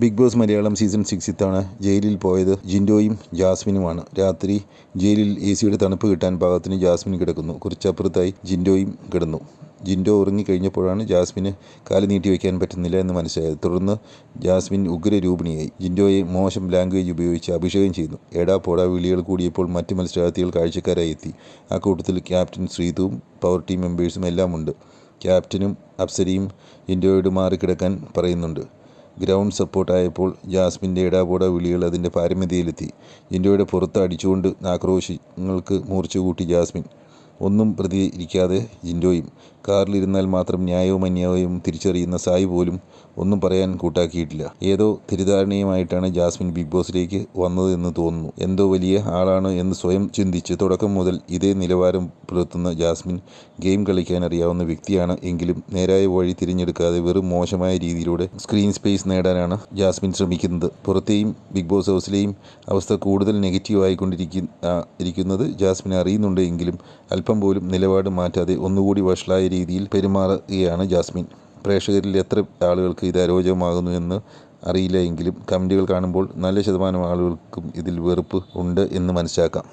Big Boss Malayalam season six ഇത്താണ് ജയിലിൽ പോയത് ജിൻഡോയും ജാസ്മിനുമാണ്. രാത്രി ജയിലിൽ എ സിയുടെ തണുപ്പ് കിട്ടാൻ പാകത്തിന് ജാസ്മിൻ കിടക്കുന്നു. കുറച്ചപ്പുറത്തായി ജിൻഡോയും കിടന്നു. ജിൻഡോ ഉറങ്ങിക്കഴിഞ്ഞപ്പോഴാണ് ജാസ്മിന് കാൽ നീട്ടി വയ്ക്കാൻ പറ്റുന്നില്ല എന്ന് മനസ്സിലായത്. തുടർന്ന് ജാസ്മിൻ ഉഗ്രരൂപിണിയായി. ജിൻഡോയെ മോശം ലാംഗ്വേജ് ഉപയോഗിച്ച് അഭിഷേകം ചെയ്യുന്നു. എടാ പോടാ വിളികൾ കൂടിയപ്പോൾ മറ്റ് മത്സരാർത്ഥികൾ കാഴ്ചക്കാരായി എത്തി. ആ കൂട്ടത്തിൽ ക്യാപ്റ്റൻ ശ്രീതുവും പവർ ടീം മെമ്പേഴ്സും എല്ലാം ഉണ്ട് ക്യാപ്റ്റനും അപ്സരയും ജിൻഡോയോട് മാറിക്കിടക്കാൻ പറയുന്നുണ്ട്. ഗ്രൗണ്ട് സപ്പോർട്ടായപ്പോൾ ജാസ്മിന്റെ ഇടാപോട വിളികൾ അതിന്റെ പാരമ്യതയിലെത്തി ജിൻഡോയുടെ പുറത്ത് അടിച്ചുകൊണ്ട് ആക്രോശങ്ങൾക്ക് മൂർച്ച കൂട്ടി ജാസ്മിൻ. ഒന്നും പ്രതികരിക്കാതെ ജിൻഡോയും കാറിലിരുന്നാൽ മാത്രം ന്യായവും അന്യായവും തിരിച്ചറിയുന്ന സായി പോലും ഒന്നും പറയാൻ കൂട്ടാക്കിയിട്ടില്ല. ഏതോ തിരിധാരണയുമായിട്ടാണ് ജാസ്മിൻ ബിഗ് ബോസിലേക്ക് വന്നത് എന്ന് തോന്നുന്നു. എന്തോ വലിയ ആളാണ് എന്ന് സ്വയം ചിന്തിച്ച് തുടക്കം മുതൽ ഇതേ നിലവാരം പുലർത്തുന്ന ജാസ്മിൻ ഗെയിം കളിക്കാൻ അറിയാവുന്ന വ്യക്തിയാണ് എങ്കിലും നേരായ വഴി തിരഞ്ഞെടുക്കാതെ വെറും മോശമായ രീതിയിലൂടെ സ്ക്രീൻ സ്പേസ് നേടാനാണ് ജാസ്മിൻ ശ്രമിക്കുന്നത്. പുറത്തെയും ബിഗ് ബോസ് ഹൗസിലെയും അവസ്ഥ കൂടുതൽ നെഗറ്റീവ് ആയിക്കൊണ്ടിരിക്കുന്ന ഇരിക്കുന്നത് ജാസ്മിൻ അറിയുന്നുണ്ട് എങ്കിലും അല്പം പോലും നിലപാട് മാറ്റാതെ ഒന്നുകൂടി വഷളായ രീതിയിൽ പെരുമാറുകയാണ് ജാസ്മിൻ. പ്രേക്ഷകരിൽ എത്ര ആളുകൾക്ക് ഇത് അരോചകമാകുന്നു എന്ന് അറിയില്ല എങ്കിലും കമന്റുകൾ കാണുമ്പോൾ നല്ല ശതമാനം ആളുകൾക്കും ഇതിൽ വെറുപ്പ് ഉണ്ട് എന്ന് മനസ്സിലാക്കാം.